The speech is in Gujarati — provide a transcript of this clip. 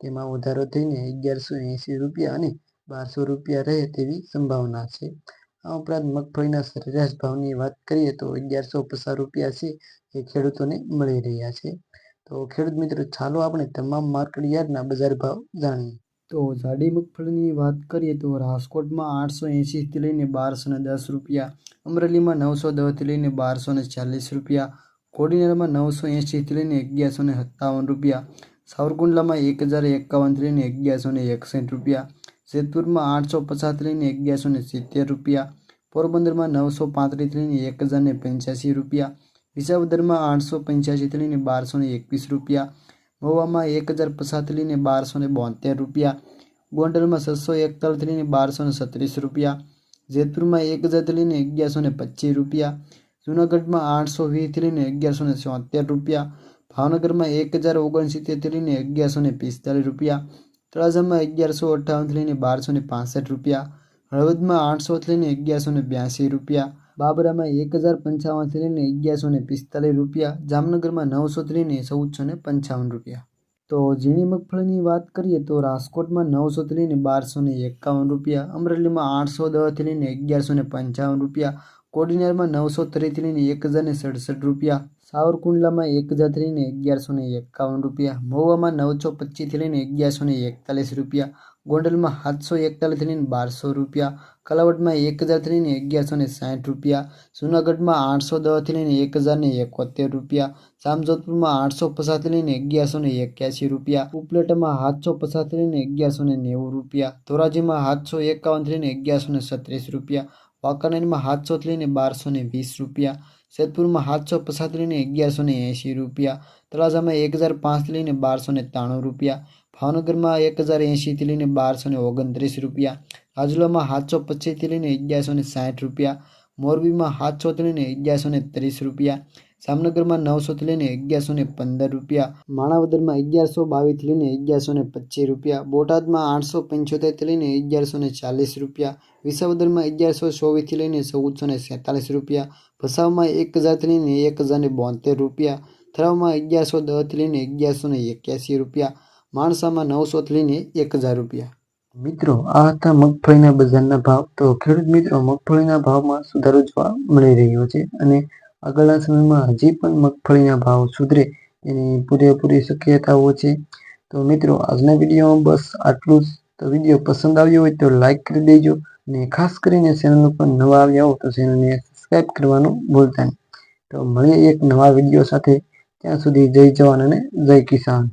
તેમાં વધારો થઈને અગિયારસો એંસી રૂપિયા અને બારસો રૂપિયા રહે તેવી સંભાવના છે. આ ઉપરાંત મગફળીના સરેરાશ ભાવની વાત કરીએ તો અગિયારસો પચાસ રૂપિયા છે એ ખેડૂતોને મળી રહ્યા છે. તો ખેડૂત મિત્રો, ચાલો આપણે તમામ માર્કેટ યાર્ડના બજાર ભાવ જાણીએ. તો જાડી મગફળીની વાત કરીએ તો રાજકોટમાં આઠસો એંશીથી લઈને બારસો ને દસ રૂપિયા, અમરેલીમાં નવસો દસથી લઈને બારસો ને ચાલીસ રૂપિયા, કોડીનારમાં નવસો એંશીથી લઈને અગિયારસો ને સત્તાવન રૂપિયા સાવરકુંડલામાં એક હજાર એકાવન ત્રીને અગિયારસો ને એકસઠ રૂપિયા, જેતપુરમાં આઠસો પચાસ લઈને અગિયારસો ને સિત્તેર રૂપિયા, પોરબંદરમાં નવસો પાંત્રીસ ત્રીને એક હજાર ને પંચ્યાસી રૂપિયા, વિસાવદરમાં આઠસો પંચ્યાસી ત્રીને બારસો ને એકવીસ રૂપિયા મહુવામાં એક હજાર પચાસ લઈને બારસો ને બોતેર રૂપિયા, ગોંડલમાં છસો એકતાલીસથી ત્રીને બારસો ને છત્રીસ રૂપિયા, જેતપુરમાં એક હજાર ત્રીને અગિયારસો ને પચીસ રૂપિયા, જૂનાગઢમાં આઠસો વીસ ત્રીને અગિયારસો ને રૂપિયા ભાવનગરમાં એક હજાર ઓગણસિત્તેરથી લઈને અગિયારસો ને પિસ્તાલીસ રૂપિયા, તળાજામાં અગિયારસો અઠ્ઠાવનથી લઈને બારસો ને પાસઠ રૂપિયા, હળવદમાં આઠસોથી લઈને અગિયારસો ને બ્યાસી રૂપિયા, બાબરામાં એક હજાર પંચાવનથી લઈને અગિયારસો ને પિસ્તાલીસ રૂપિયા, જામનગરમાં નવસોથી લઈને ચૌદસો ને પંચાવન રૂપિયા. તો ઝીણી મગફળીની વાત કરીએ તો રાજકોટમાં નવસોથી લઈને બારસો ને એકાવન રૂપિયા, અમરેલીમાં આઠસો દસથી લઈને અગિયારસો ને પંચાવન રૂપિયા, કોડીનારમાં નવસો ત્રીસથી લઈને એક હજાર ને સડસઠ રૂપિયા સાવરકુંડલામાં એક હજારથી લઈને અગિયારસો ને એકાવન રૂપિયા, મહુવામાં નવસો પચીસથી લઈને અગિયારસો ને એકતાલીસ રૂપિયા, ગોંડલમાં સાતસો એકતાલીસથી લઈને બારસો રૂપિયા કલાવટમાં એક હજારથી લઈને અગિયારસો ને સાઠ રૂપિયા, જૂનાગઢમાં આઠસો દસથી લઈને એક હજાર ને એકોતેર રૂપિયા, જામજોધપુરમાં આઠસો પચાસથી લઈને અગિયારસો ને એક્યાસી રૂપિયા, ઉપલેટામાં સાતસો પચાસથી લઈને અગિયારસો ને નેવું રૂપિયા, ધોરાજીમાં સાતસો એકાવનથી લઈને અગિયારસો ને છત્રીસ રૂપિયા વાંકાનેરમાં સાતસો લઈને બારસો વીસ રૂપિયા શેતપુરમાં સાતસો પચાસથી લઈને અગિયારસો એંશી રૂપિયા, તળાજામાં એક હજાર પાંચથી લઈને બારસો ત્રાણું રૂપિયા, ભાવનગરમાં એક હજાર એંશીથી લઈને બારસો ઓગણત્રીસ રૂપિયા, રાજુલામાં સાતસો પચીસથી લઈને અગિયારસો સાઠ રૂપિયા, મોરબીમાં સાતસોથી લઈને અગિયારસો ત્રીસ રૂપિયા જામનગરમાં નવસોથી લઈને અગિયારસો ને પંદર રૂપિયા, માણાવદરમાં અગિયારસો બાવીસથી લઈને અગિયારસો ને પચીસ રૂપિયા, બોટાદમાં આઠસો પંચોતેરથી લઈને અગિયારસો ને ચાલીસ રૂપિયા, વિસાવદરમાં અગિયારસો ચોવીસથી લઈને ચૌદસો ને સેતાલીસ રૂપિયા, ભસાવમાં એક હજારથી લઈને એક હજાર ને બોતેર રૂપિયા, થરાવમાં અગિયારસો દસથી લઈને અગિયારસો ને એક્યાસી રૂપિયા, માણસામાં નવસોથી લઈને એક હજાર રૂપિયા. મિત્રો, આ હતા મગફળીના બજારના ભાવ. તો ખેડૂત મિત્રો, મગફળીના ભાવમાં સુધારો જોવા મળી રહ્યો છે અને આગળના સમયમાં હજી પણ મગફળીના ભાવ સુધરે એની પૂરેપૂરી શક્યતાઓ છે. તો મિત્રો, આજના વિડીયોમાં બસ આટલું જ. તો વીડિયો પસંદ આવ્યો હોય તો લાઇક કરી દેજો અને ખાસ કરીને ચેનલ ઉપર નવા આવ્યા હો તો ચેનલને સબસ્ક્રાઈબ કરવાનું ભૂલતા નહીં. તો મળીએ એક નવા વીડિયો સાથે. ત્યાં સુધી જય જવાન અને જય કિસાન.